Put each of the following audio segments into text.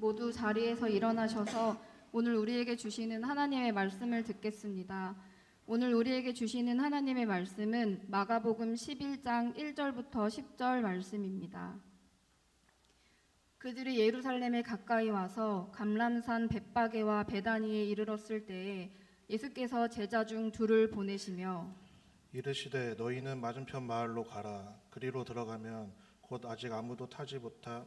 모두 자리에서 일어나셔서 오늘 우리에게 주시는 하나님의 말씀을 듣겠습니다. 오늘 우리에게 주시는 하나님의 말씀은 마가복음 11장 1절부터 10절 말씀입니다. 그들이 예루살렘에 가까이 와서 감람산 벳바게와 베다니에 이르렀을 때에 예수께서 제자 중 둘을 보내시며 이르시되 너희는 맞은편 마을로 가라 그리로 들어가면 곧 아직 아무도 타지 못하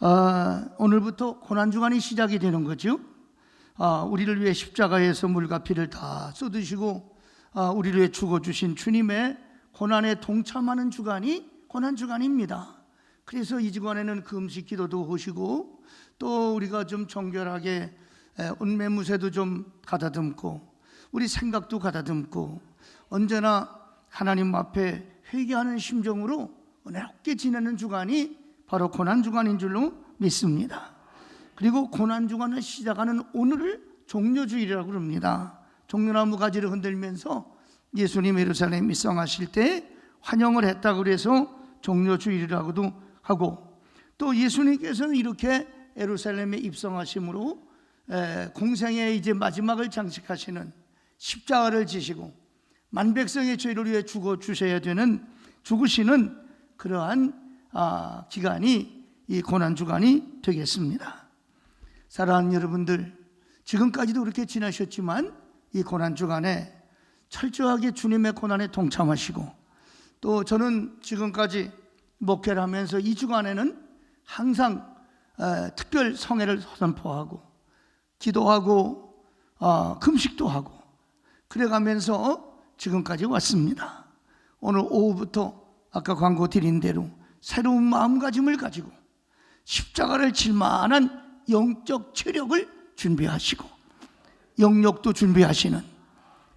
아, 오늘부터 고난 주간이 시작이 되는 거죠. 아, 우리를 위해 십자가에서 물과 피를 다 쏟으시고 아, 우리를 위해 죽어 주신 주님의 고난에 동참하는 주간이 고난 주간입니다. 그래서 이 주간에는 금식 기도도 하시고 또 우리가 좀 정결하게 에, 운매무새도 좀 가다듬고 우리 생각도 가다듬고 언제나 하나님 앞에 회개하는 심정으로 은혜롭게 지내는 주간이 바로 고난 주간인 줄로 믿습니다. 그리고 고난 주간을 시작하는 오늘을 종려주일이라고 그럽니다. 종려나무 가지를 흔들면서 예수님 예루살렘 입성하실 때 환영을 했다고 그래서 종려주일이라고도 하고 또 예수님께서는 이렇게 예루살렘에 입성하심으로 에, 공생의 이제 마지막을 장식하시는 십자가를 지시고 만백성의 죄를 위해 죽어 주셔야 되는 죽으시는 그러한 아, 기간이 이 고난 주간이 되겠습니다. 사랑하는 여러분들, 지금까지도 그렇게 지나셨지만 이 고난 주간에 철저하게 주님의 고난에 동참하시고 또 저는 지금까지 목회를 하면서 이 주간에는 항상 에, 특별 성회를 선포하고 기도하고 어, 금식도 하고 그래가면서 지금까지 왔습니다. 오늘 오후부터 아까 광고 드린 대로 새로운 마음가짐을 가지고 십자가를 질 만한 영적 체력을 준비하시고 영역도 준비하시는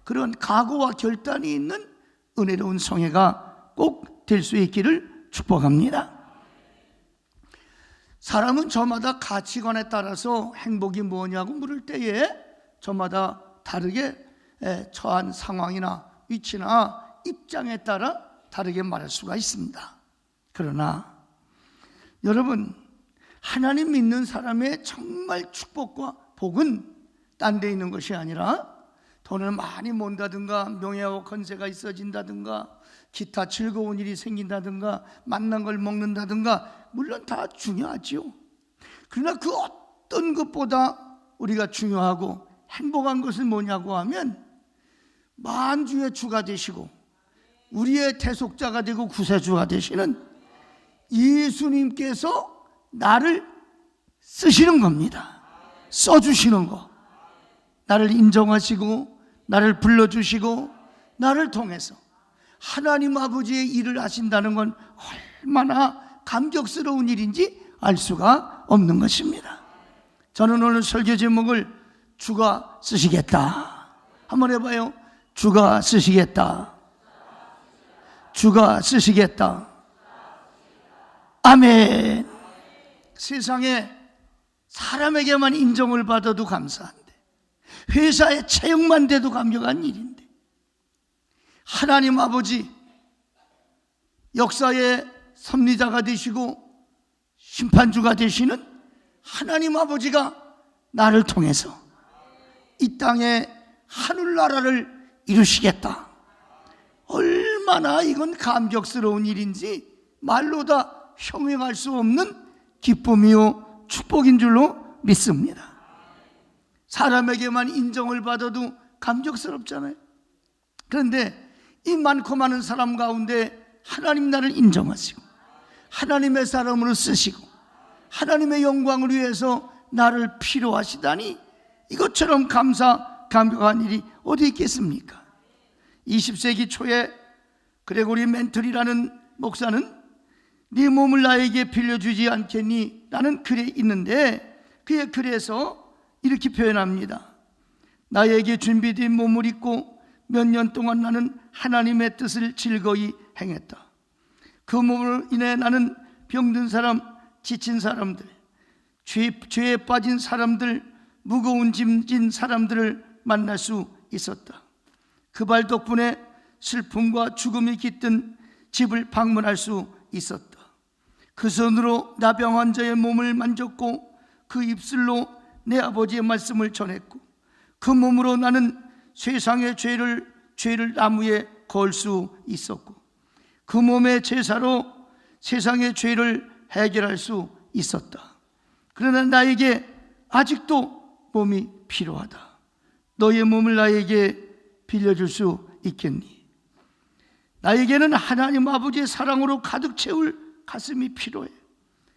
그런 각오와 결단이 있는 은혜로운 성회가 꼭 될 수 있기를 축복합니다. 사람은 저마다 가치관에 따라서 행복이 뭐냐고 물을 때에 저마다 다르게 에, 처한 상황이나 위치나 입장에 따라 다르게 말할 수가 있습니다. 그러나 여러분 하나님 믿는 사람의 정말 축복과 복은 딴 데 있는 것이 아니라 돈을 많이 mon다든가 명예하고 건세가 있어진다든가 기타 즐거운 일이 생긴다든가 만난 걸 먹는다든가 물론 다 중요하지요. 그러나 그 어떤 것보다 우리가 중요하고 행복한 것은 뭐냐고 하면 만주의 주가 되시고 우리의 대속자가 되고 구세주가 되시는 예수님께서 나를 쓰시는 겁니다. 써주시는 거. 나를 인정하시고, 나를 불러주시고, 나를 통해서 하나님 아버지의 일을 하신다는 건 얼마나 감격스러운 일인지 알 수가 없는 것입니다. 저는 오늘 설교 제목을 주가 쓰시겠다. 한번 해봐요. 주가 쓰시겠다. 주가 쓰시겠다. 아멘. 세상에 사람에게만 인정을 받아도 감사한데, 회사에 채용만 돼도 감격한 일인데, 하나님 아버지 역사의 섭리자가 되시고 심판주가 되시는 하나님 아버지가 나를 통해서 이 땅에 하늘나라를 이루시겠다. 얼마나 이건 감격스러운 일인지 말로 다 형용할 수 없는 기쁨이요 축복인 줄로 믿습니다. 사람에게만 인정을 받아도 감격스럽잖아요. 그런데 이 많고 많은 사람 가운데 하나님 나를 인정하시고 하나님의 사람으로 쓰시고 하나님의 영광을 위해서 나를 필요하시다니 이것처럼 감사 감격한 일이 어디 있겠습니까? 20세기 초에 그레고리 멘틀이라는 목사는 네 몸을 나에게 빌려주지 않겠니? 라는 글이 있는데 그의 글에서 이렇게 표현합니다. 나에게 준비된 몸을 입고 몇 년 동안 나는 하나님의 뜻을 즐거이 행했다. 그 몸으로 인해 나는 병든 사람, 지친 사람들, 죄, 죄에 빠진 사람들, 무거운 짐진 사람들을 만날 수 있었다. 그 발 덕분에 슬픔과 죽음이 깃든 집을 방문할 수 있었다. 그 손으로 나병 환자의 몸을 만졌고 그 입술로 내 아버지의 말씀을 전했고 그 몸으로 나는 세상의 죄를 죄를 나무에 걸 수 있었고 그 몸의 제사로 세상의 죄를 해결할 수 있었다. 그러나 나에게 아직도 몸이 필요하다. 너의 몸을 나에게 빌려줄 수 있겠니? 나에게는 하나님 아버지의 사랑으로 가득 채울 가슴이 필요해.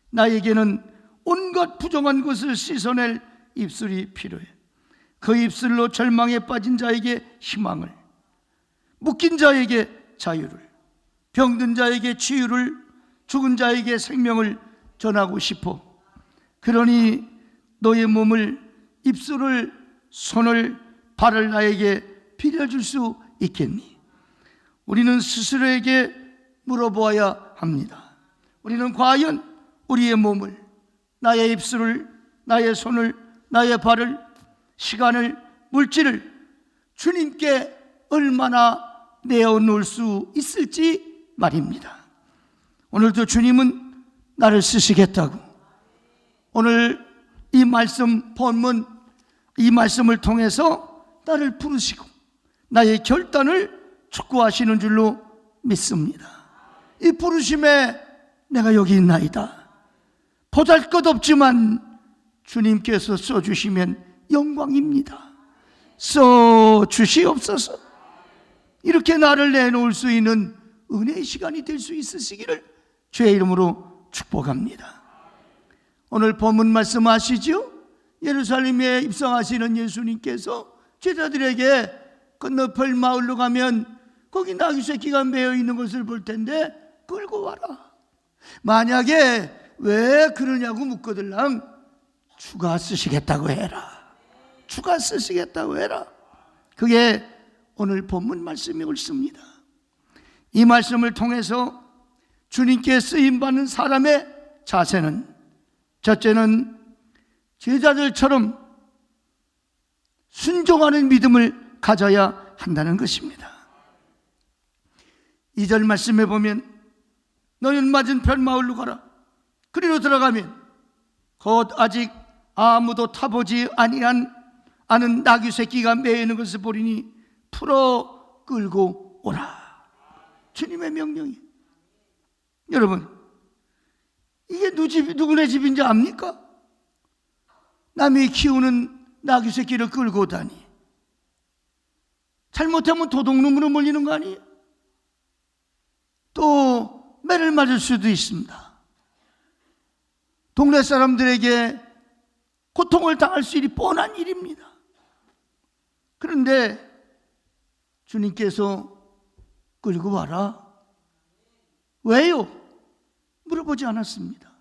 나에게는 온갖 부정한 것을 씻어낼 입술이 필요해. 그 입술로 절망에 빠진 자에게 희망을, 묶인 자에게 자유를, 병든 자에게 치유를, 죽은 자에게 생명을 전하고 싶어. 그러니 너의 몸을, 입술을, 손을, 발을 나에게 빌려줄 수 있겠니? 우리는 스스로에게 물어보아야 합니다. 우리는 과연 우리의 몸을, 나의 입술을, 나의 손을, 나의 발을, 시간을, 물질을 주님께 얼마나 내어놓을 수 있을지 말입니다. 오늘도 주님은 나를 쓰시겠다고. 오늘 이 말씀 본문, 이 말씀을 통해서 나를 부르시고 나의 결단을 축구하시는 줄로 믿습니다. 이 부르심에 내가 여기 있나이다. 보잘 것 없지만 주님께서 써주시면 영광입니다. 써주시옵소서. 이렇게 나를 내놓을 수 있는 은혜의 시간이 될 수 있으시기를 주의 이름으로 축복합니다. 오늘 본문 말씀 아시죠? 예루살렘에 입성하시는 예수님께서 제자들에게 건너편 마을로 가면 거기 나귀 새끼가 매여 있는 것을 볼 텐데 끌고 와라. 만약에 왜 그러냐고 묻거들랑 주가 쓰시겠다고 해라. 주가 쓰시겠다고 해라. 그게 오늘 본문 말씀이 옳습니다. 이 말씀을 통해서 주님께 쓰임 받는 사람의 자세는 첫째는 제자들처럼 순종하는 믿음을 가져야 한다는 것입니다. 이 절 말씀에 보면 너는 맞은편 마을로 가라. 그리로 들어가면 곧 아직 아무도 타보지 아니한 아는 나귀 새끼가 매이는 것을 보리니 풀어 끌고 오라. 주님의 명령이. 여러분, 이게 누 집, 누구네 집인지 압니까? 남이 키우는 나귀 새끼를 끌고 오다니. 잘못하면 도둑놈으로 몰리는 거 아니에요? 또 매를 맞을 수도 있습니다. 동네 사람들에게 고통을 당할 수 있이 뻔한 일입니다. 그런데 주님께서 끌고 와라. 왜요? 물어보지 않았습니다.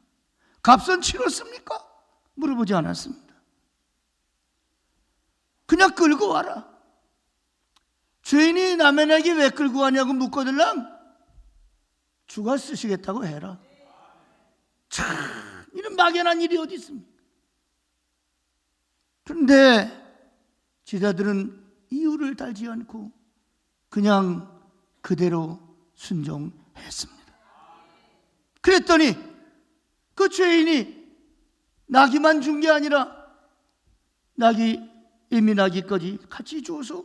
값은 치렀습니까? 물어보지 않았습니다. 그냥 끌고 와라. 죄인이 남에게 왜 끌고 와냐고 묻거들랑 주가 쓰시겠다고 해라. 참, 이런 막연한 일이 어디 있습니까? 그런데 제자들은 이유를 달지 않고 그냥 그대로 순종했습니다. 그랬더니 그 죄인이 나귀만 준 게 아니라 나귀 이미 나귀까지 같이 주어서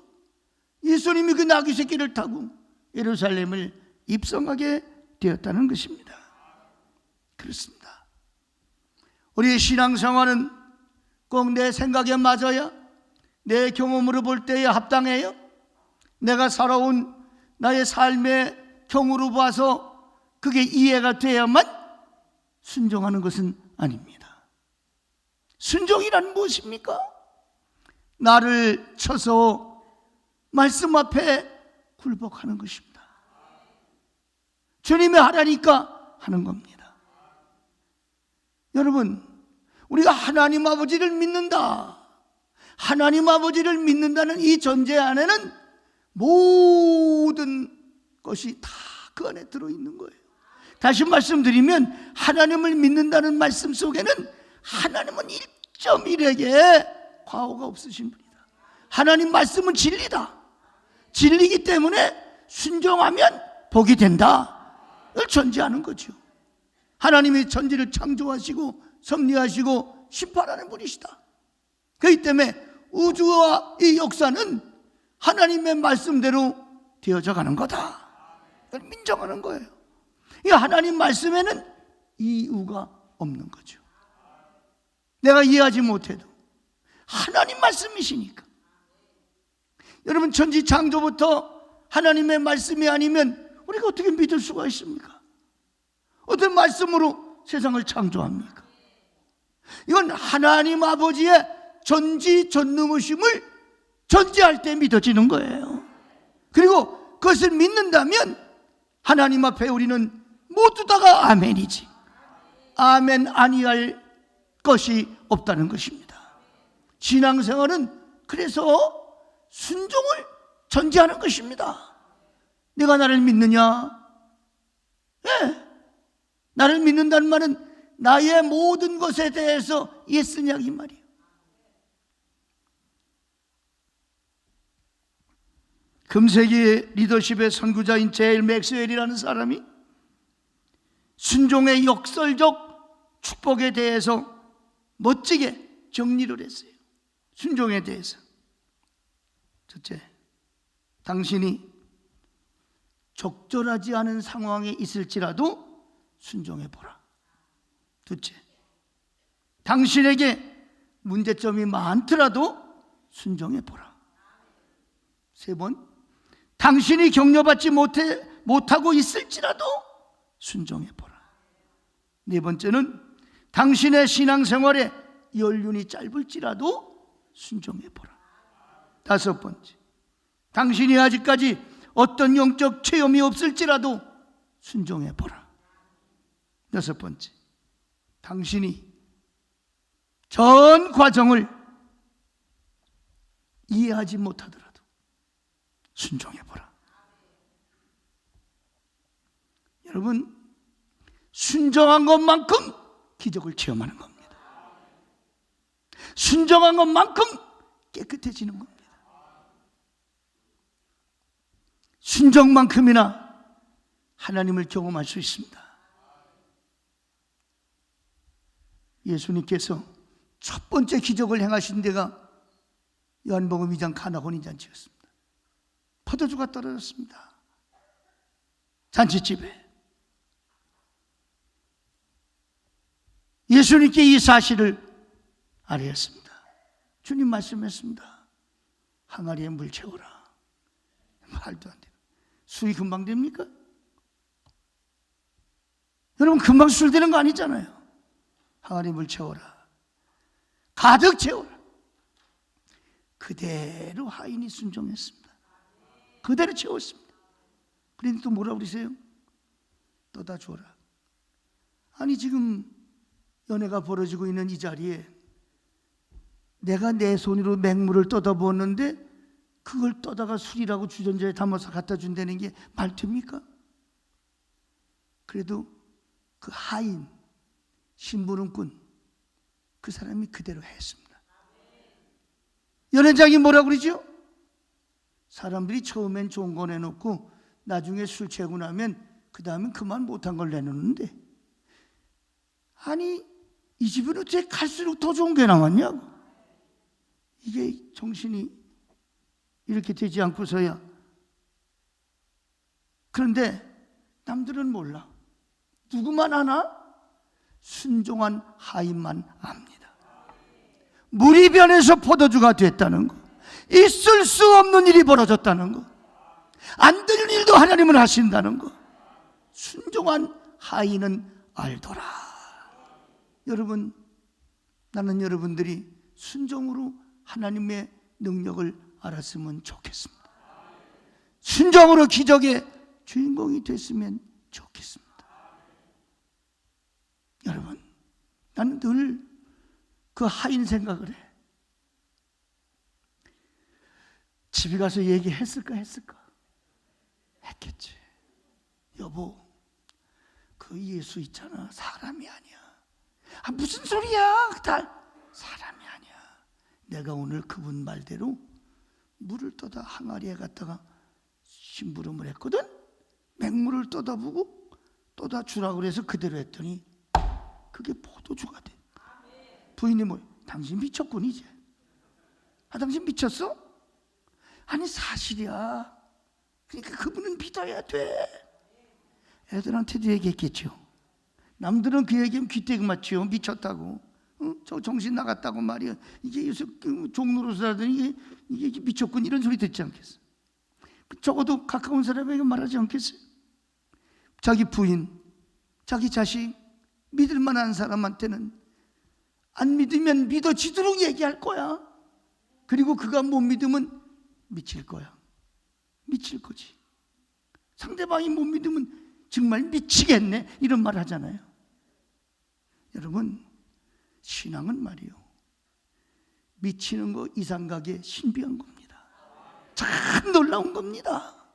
예수님이 그 나귀 새끼를 타고 예루살렘을 입성하게 되었다는 것입니다. 그렇습니다. 우리의 신앙생활은 꼭 내 생각에 맞아야 내 경험으로 볼 때에 합당해요? 내가 살아온 나의 삶의 경우로 봐서 그게 이해가 돼야만 순종하는 것은 아닙니다. 순종이란 무엇입니까? 나를 쳐서 말씀 앞에 굴복하는 것입니다. 주님의 하라니까 하는 겁니다. 여러분, 우리가 하나님 아버지를 믿는다. 하나님 아버지를 믿는다는 이 전제 안에는 모든 것이 다 그 안에 들어있는 거예요. 다시 말씀드리면 하나님을 믿는다는 말씀 속에는 하나님은 1.1에게 과오가 없으신 분이다. 하나님 말씀은 진리다. 진리기 때문에 순종하면 복이 된다. 을 전제하는 거죠. 하나님이 천지를 창조하시고 섭리하시고 심판하는 분이시다. 그렇기 때문에 우주와 이 역사는 하나님의 말씀대로 되어져 가는 거다. 민정하는 거예요. 이 하나님 말씀에는 이유가 없는 거죠. 내가 이해하지 못해도 하나님 말씀이시니까. 여러분 천지 창조부터 하나님의 말씀이 아니면 우리가 어떻게 믿을 수가 있습니까? 어떤 말씀으로 세상을 창조합니까? 이건 하나님 아버지의 전지 전능하심을 전제할 때 믿어지는 거예요. 그리고 그것을 믿는다면 하나님 앞에 우리는 모두 다가 아멘이지. 아멘 아니할 것이 없다는 것입니다. 신앙생활은 그래서 순종을 전제하는 것입니다. 내가 나를 믿느냐? 예. 나를 믿는다는 말은 나의 모든 것에 대해서 예스냐 이 말이에요. 금세기 리더십의 선구자인 제일 맥스웰이라는 사람이 순종의 역설적 축복에 대해서 멋지게 정리를 했어요. 순종에 대해서. 첫째, 당신이 적절하지 않은 상황에 있을지라도 순종해 보라. 둘째, 당신에게 문제점이 많더라도 순종해 보라. 세 번, 당신이 격려받지 못해, 못하고 있을지라도 순종해 보라. 네 번째는 당신의 신앙생활에 연륜이 짧을지라도 순종해 보라. 다섯 번째, 당신이 아직까지 어떤 영적 체험이 없을지라도 순종해 보라. 여섯 번째, 당신이 전 과정을 이해하지 못하더라도 순종해 보라. 여러분, 순종한 것만큼 기적을 체험하는 겁니다. 순종한 것만큼 깨끗해지는 겁니다. 순종만큼이나 하나님을 경험할 수 있습니다. 예수님께서 첫 번째 기적을 행하신 데가 요한복음 2장 가나 혼인잔치였습니다. 포도주가 떨어졌습니다. 잔치집에 예수님께 이 사실을 알렸습니다. 주님 말씀했습니다. 항아리에 물 채워라. 말도 안 돼 요. 수이 금방 됩니까? 여러분 금방 술 되는 거 아니잖아요. 물 채워라. 가득 채워라. 그대로 하인이 순종했습니다. 그대로 채웠습니다. 그런데 또 뭐라 그러세요? 떠다 주어라. 아니 지금 연애가 벌어지고 있는 이 자리에 내가 내 손으로 맹물을 떠다 부었는데 그걸 떠다가 술이라고 주전자에 담아서 갖다 준다는 게말 됩니까? 그래도 그 하인 심부름꾼 그 사람이 그대로 했습니다. 연회장이 뭐라 그러죠? 사람들이 처음엔 좋은 거 내놓고 나중에 술 취하고 나면 그 다음엔 그만 못한 걸 내놓는데 아니 이 집은 어떻게 갈수록 더 좋은 게 나왔냐고 이게 정신이 이렇게 되지 않고서야 그런데 남들은 몰라 누구만 아나? 순종한 하인만 압니다 물이 변해서 포도주가 됐다는 거 있을 수 없는 일이 벌어졌다는 거. 안 되는 일도 하나님은 하신다는 거. 순종한 하인은 알더라. 여러분, 나는 여러분들이 순종으로 하나님의 능력을 알았으면 좋겠습니다. 순종으로 기적의 주인공이 됐으면 좋겠습니다. 여러분, 나는 늘 그 하인 생각을 해. 집에 가서 얘기했을까 했을까? 했겠지. 여보, 그 예수 있잖아. 사람이 아니야. 아, 무슨 소리야? 그 딸. 사람이 아니야. 내가 오늘 그분 말대로 물을 떠다 항아리에 갖다가 심부름을 했거든? 맹물을 떠다 보고 떠다 주라 그래서 그대로 했더니 그게 포도주가 돼. 부인이 뭐, 당신 미쳤군, 이제. 아, 당신 미쳤어? 아니, 사실이야. 그러니까 그분은 믿어야 돼. 애들한테도 얘기했겠죠. 남들은 그 얘기하면 귀때기 맞죠. 미쳤다고. 어? 저 정신 나갔다고 말이야. 이게 요새 그 종로로서라더니 이게, 미쳤군. 이런 소리 듣지 않겠어. 적어도 가까운 사람에게 말하지 않겠어요. 자기 부인, 자기 자식, 믿을 만한 사람한테는 안 믿으면 믿어지도록 얘기할 거야. 그리고 그가 못 믿으면 미칠 거야. 미칠 거지. 상대방이 못 믿으면 정말 미치겠네. 이런 말 하잖아요. 여러분, 신앙은 말이요. 미치는 거 이상하게 신비한 겁니다. 참 놀라운 겁니다.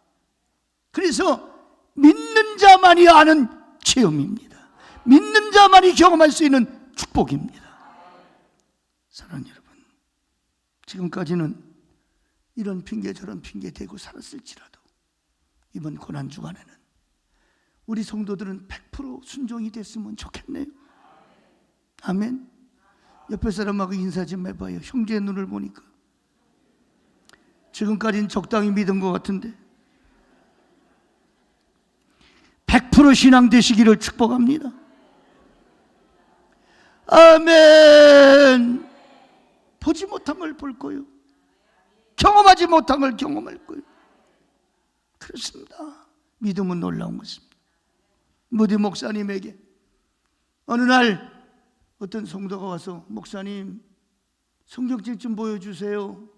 그래서 믿는 자만이 아는 체험입니다. 믿는 자만이 경험할 수 있는 축복입니다. 사랑하는 여러분, 지금까지는 이런 핑계 저런 핑계 대고 살았을지라도 이번 고난 주간에는 우리 성도들은 100% 순종이 됐으면 좋겠네요. 아멘. 옆에 사람하고 인사 좀 해봐요. 형제의 눈을 보니까 지금까지는 적당히 믿은 것 같은데 100% 신앙 되시기를 축복합니다. 아멘. 보지 못한 걸볼 거요. 경험하지 못한 걸 경험할 거예요. 그렇습니다. 믿음은 놀라운 것입니다. 무디 목사님에게 어느 날 어떤 성도가 와서 목사님 성경책 좀 보여주세요.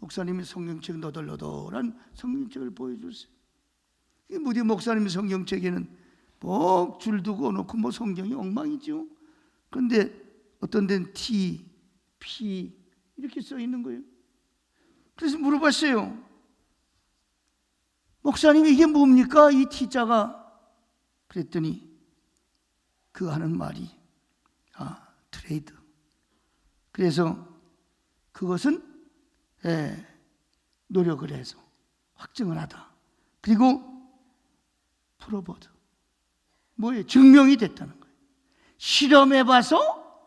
목사님이 성경책 너덜너덜한 성경책을 보여주세요. 이 무디 목사님 성경책에는 뭐줄 두고 놓고 뭐 성경이 엉망이죠. 그런데 어떤 데는 T, P 이렇게 써 있는 거예요. 그래서 물어봤어요. 목사님 이게 뭡니까? 이 T자가 그랬더니 그 하는 말이 아 트레이드. 그래서 그것은 예, 노력을 해서 확증을 하다. 그리고 프로보드 뭐예요? 증명이 됐다는 거예요. 실험해 봐서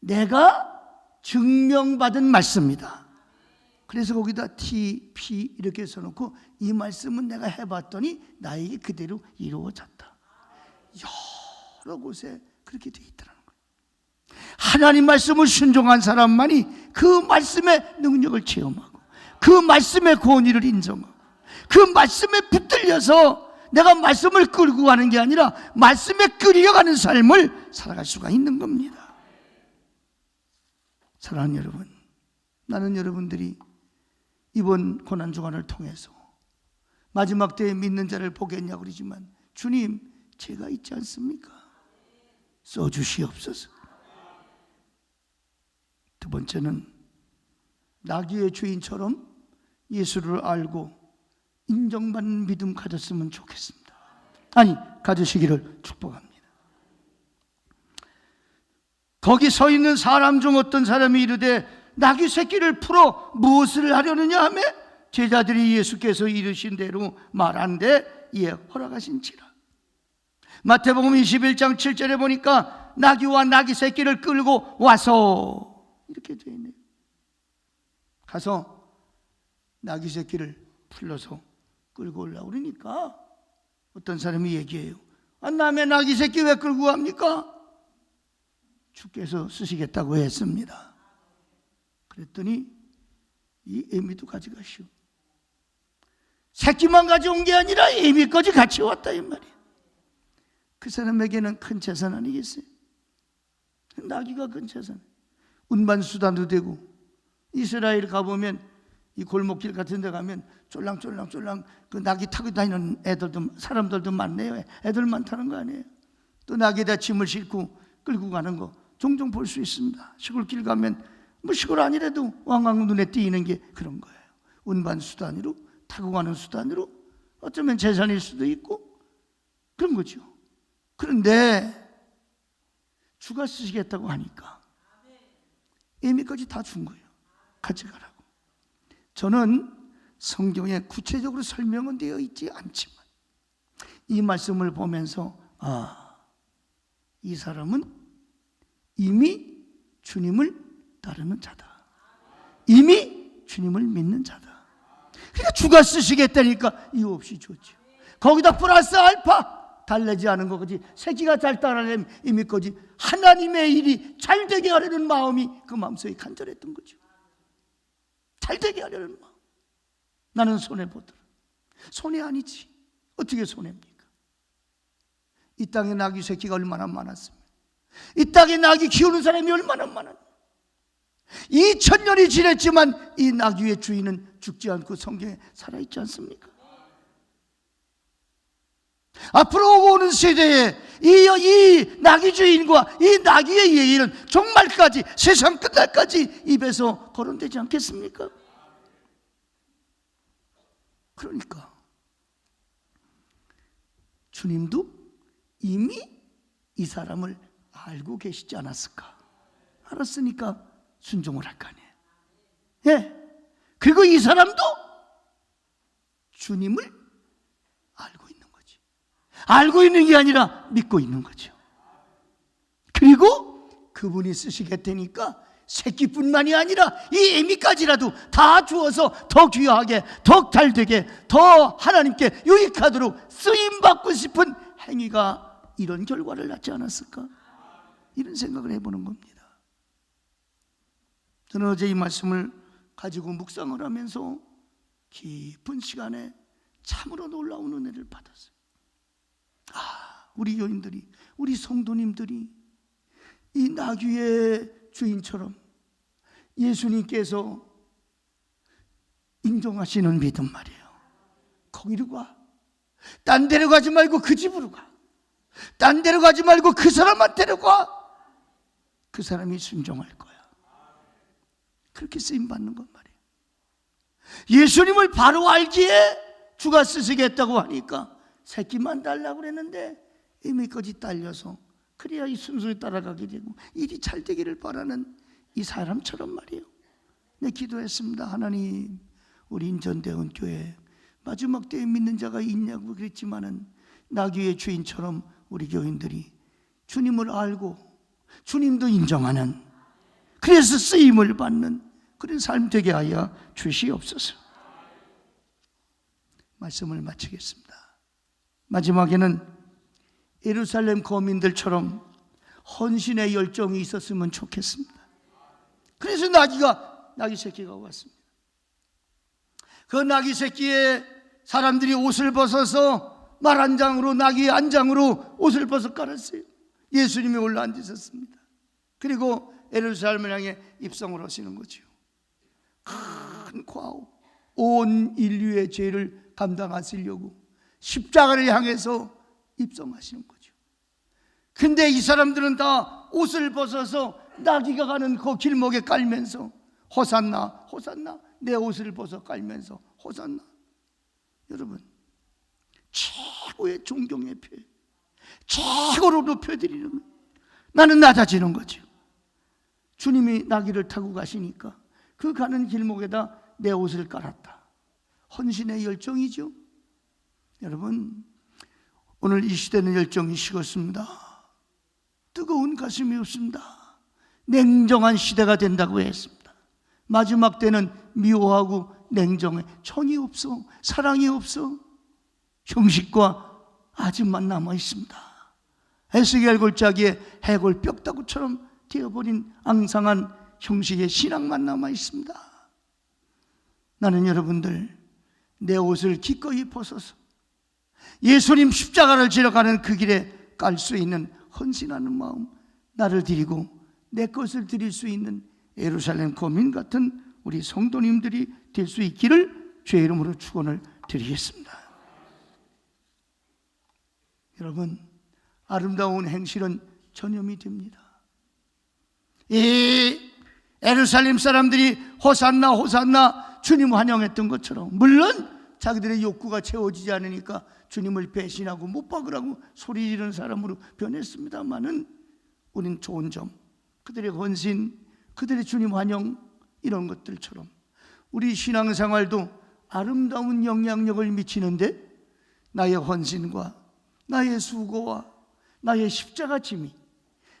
내가 증명받은 말씀이다. 그래서 거기다 T, P 이렇게 써놓고 이 말씀은 내가 해봤더니 나에게 그대로 이루어졌다. 여러 곳에 그렇게 돼 거예요. 하나님 말씀을 순종한 사람만이 그 말씀의 능력을 체험하고 그 말씀의 권위를 인정하고 그 말씀에 붙들려서 내가 말씀을 끌고 가는 게 아니라 말씀에 끌려가는 삶을 살아갈 수가 있는 겁니다. 사랑하는 여러분, 나는 여러분들이 이번 고난 주간을 통해서 마지막 때에 믿는 자를 보겠냐고 그러지만 주님, 제가 있지 않습니까? 써 주시옵소서. 두 번째는 나귀의 주인처럼 예수를 알고 인정받는 믿음 가졌으면 좋겠습니다. 아니, 가지시기를 축복합니다. 거기 서 있는 사람 중 어떤 사람이 이르되 나귀 새끼를 풀어 무엇을 하려느냐 하며 제자들이 예수께서 이르신 대로 말한데 이에 허락하신지라. 마태복음 21장 7절에 보니까 나귀와 나귀 새끼를 끌고 와서 이렇게 되어 있네요. 가서 나귀 새끼를 풀러서 끌고 올라 그러니까 어떤 사람이 얘기해요. 아, 남의 나귀 새끼 왜 끌고 갑니까? 주께서 쓰시겠다고 했습니다. 그랬더니 이 애미도 가져가시오. 새끼만 가져온 게 아니라 애미까지 같이 왔다 이 말이에요. 그 사람에게는 큰 재산 아니겠어요? 나귀가 큰 재산. 운반 수단도 되고 이스라엘 가보면 이 골목길 같은 데 가면 쫄랑쫄랑쫄랑 그 나귀 타고 다니는 애들도 사람들도 많네요. 애들 많다는 거 아니에요. 또 나귀에다 짐을 싣고 끌고 가는 거 종종 볼 수 있습니다. 시골길 가면 뭐 시골 아니라도 왕왕 눈에 띄는 게 그런 거예요. 운반 수단으로 타고 가는 수단으로 어쩌면 재산일 수도 있고 그런 거죠. 그런데 주가 쓰시겠다고 하니까 애미까지 다 준 거예요. 가져가라고. 저는 성경에 구체적으로 설명은 되어 있지 않지만 이 말씀을 보면서 아, 이 사람은 이미 주님을 따르는 자다. 이미 주님을 믿는 자다. 그러니까 주가 쓰시겠다니까 이유 없이 줬죠. 거기다 플러스 알파 달래지 않은 거지. 새끼가 잘 따라내면 이미 거지. 하나님의 일이 잘 되게 하려는 마음이 그 마음속에 간절했던 거죠. 잘 되게 하려는 마음. 나는 손해 보더라. 손해 아니지. 어떻게 손해입니까? 이 땅에 나귀 새끼가 얼마나 많았습니까? 이 땅에 나귀 키우는 사람이 얼마나 많았 2000년이 지났지만 이 나귀의 주인은 죽지 않고 성경에 살아있지 않습니까? 앞으로 오는 세대에 이, 이 나귀 주인과 이 나귀의 얘기는 정말까지 세상 끝날까지 입에서 거론되지 않겠습니까? 그러니까 주님도 이미 이 사람을 알고 계시지 않았을까? 알았으니까 순종을 할 거 아니에요. 예. 그리고 이 사람도 주님을. 알고 있는 게 아니라 믿고 있는 거죠. 그리고 그분이 쓰시겠다니까 새끼뿐만이 아니라 이 애미까지라도 다 주어서 더 귀하게, 더 잘되게, 더 하나님께 유익하도록 쓰임받고 싶은 행위가 이런 결과를 낳지 않았을까? 이런 생각을 해보는 겁니다. 저는 어제 이 말씀을 가지고 묵상을 하면서 깊은 시간에 참으로 놀라운 은혜를 받았어요. 아, 우리 교인들이, 우리 성도님들이 이 나귀의 주인처럼 예수님께서 인정하시는 믿음 말이에요. 거기로 가. 딴 데로 가지 말고 그 집으로 가. 딴 데로 가지 말고 그 사람한테로 가. 그 사람이 순종할 거야. 그렇게 쓰임 받는 것 말이에요. 예수님을 바로 알기에 주가 쓰시겠다고 하니까 새끼만 달라고 그랬는데 이미까지 딸려서 그래야 이 순순히 따라가게 되고 일이 잘 되기를 바라는 이 사람처럼 말이에요. 네 기도했습니다. 하나님, 우리 인전대원 교회 마지막 때에 믿는 자가 있냐고 그랬지만은 나귀의 주인처럼 우리 교인들이 주님을 알고 주님도 인정하는 그래서 쓰임을 받는 그런 삶 되게 하여 주시옵소서. 말씀을 마치겠습니다. 마지막에는 예루살렘 거민들처럼 헌신의 열정이 있었으면 좋겠습니다. 그래서 나귀가 나귀 새끼가 왔습니다. 그 나귀 새끼에 사람들이 옷을 벗어서 말 한 장으로 나귀 한 장으로 옷을 벗어 깔았어요. 예수님이 올라 앉으셨습니다. 그리고 예루살렘을 향해 입성을 하시는 거죠. 큰 과오, 온 인류의 죄를 감당하시려고 십자가를 향해서 입성하시는 거죠. 근데 이 사람들은 다 옷을 벗어서 나귀가 가는 그 길목에 깔면서 호산나, 호산나, 내 옷을 벗어 깔면서 호산나. 여러분, 최고의 존경의 표, 최고로 높여드리는 나는 낮아지는 거죠. 주님이 나귀를 타고 가시니까 그 가는 길목에다 내 옷을 깔았다. 헌신의 열정이죠. 여러분, 오늘 이 시대는 열정이 식었습니다. 뜨거운 가슴이 없습니다. 냉정한 시대가 된다고 했습니다. 마지막 때는 미워하고 냉정해. 정이 없어. 사랑이 없어. 형식과 아집만 남아 있습니다. 에스겔 골짜기에 해골 뼈다구처럼 되어버린 앙상한 형식의 신앙만 남아 있습니다. 나는 여러분들 내 옷을 기꺼이 벗어서 예수님 십자가를 지러 가는 그 길에 깔수 있는 헌신하는 마음 나를 드리고 내 것을 드릴 수 있는 예루살렘 거민 같은 우리 성도님들이 될 수 있기를 주의 이름으로 축원을 드리겠습니다. 여러분 아름다운 행실은 전염이 됩니다. 이 예루살렘 사람들이 호산나 호산나 주님 환영했던 것처럼 물론 자기들의 욕구가 채워지지 않으니까 주님을 배신하고 못 박으라고 소리 지르는 사람으로 변했습니다만은 우린 좋은 점 그들의 헌신 그들의 주님 환영 이런 것들처럼 우리 신앙생활도 아름다운 영향력을 미치는데 나의 헌신과 나의 수고와 나의 십자가 짐이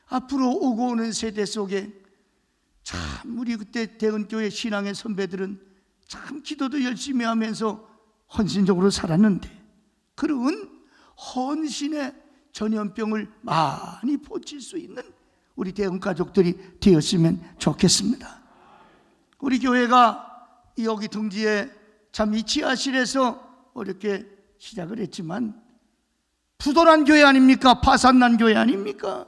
앞으로 오고 오는 세대 속에 참 우리 그때 대은교회 신앙의 선배들은 참 기도도 열심히 하면서 헌신적으로 살았는데 그런 헌신의 전염병을 많이 포칠 수 있는 우리 대은 가족들이 되었으면 좋겠습니다. 우리 교회가 여기 등지에 참 이 지하실에서 어렵게 시작을 했지만 부도난 교회 아닙니까? 파산난 교회 아닙니까?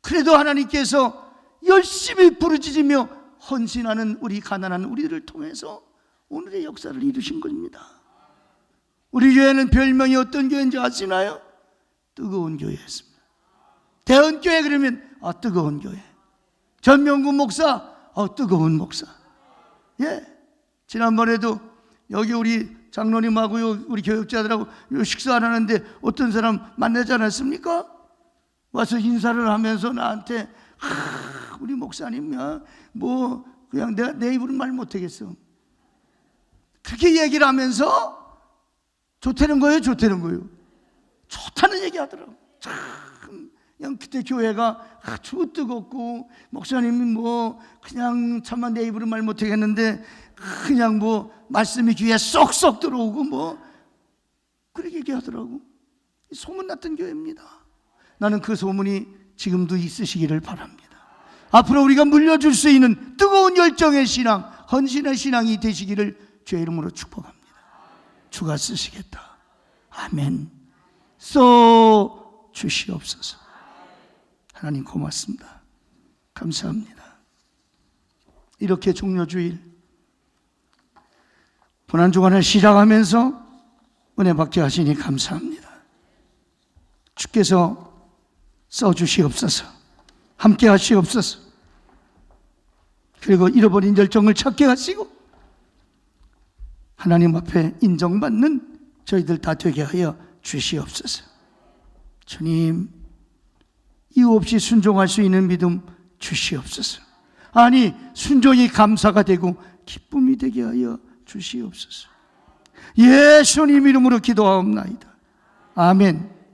그래도 하나님께서 열심히 부르짖으며 헌신하는 우리 가난한 우리들을 통해서 오늘의 역사를 이루신 겁니다. 우리 교회는 별명이 어떤 교회인지 아시나요? 뜨거운 교회였습니다. 대원교회 그러면 아 뜨거운 교회. 전명군 목사 아 뜨거운 목사. 예. 지난번에도 여기 우리 장로님하고 요 우리 교육자들하고 요 식사를 하는데 어떤 사람 만나지 않았습니까? 와서 인사를 하면서 나한테 아, 우리 목사님이야 뭐 그냥 내가 내 입으로 말 못하겠어. 그렇게 얘기를 하면서 좋다는 거예요, 좋다는 거예요. 좋다는 얘기 하더라고. 참, 그냥 그때 교회가 아주 뜨겁고, 목사님이 뭐, 그냥 참만 내 입으로 말 못하겠는데, 그냥 뭐, 말씀이 귀에 쏙쏙 들어오고, 뭐, 그렇게 얘기하더라고. 소문났던 교회입니다. 나는 그 소문이 지금도 있으시기를 바랍니다. 앞으로 우리가 물려줄 수 있는 뜨거운 열정의 신앙, 헌신의 신앙이 되시기를 주의 이름으로 축복합니다. 주가 쓰시겠다. 아멘. 써 주시옵소서. 하나님 고맙습니다. 감사합니다. 이렇게 종료주일 고난 주간을 시작하면서 은혜 받게 하시니 감사합니다. 주께서 써 주시옵소서. 함께 하시옵소서. 그리고 잃어버린 열정을 찾게 하시고 하나님 앞에 인정받는 저희들 다 되게 하여 주시옵소서. 주님, 이유 없이 순종할 수 있는 믿음 주시옵소서. 아니, 순종이 감사가 되고 기쁨이 되게 하여 주시옵소서. 예수님 이름으로 기도하옵나이다. 아멘.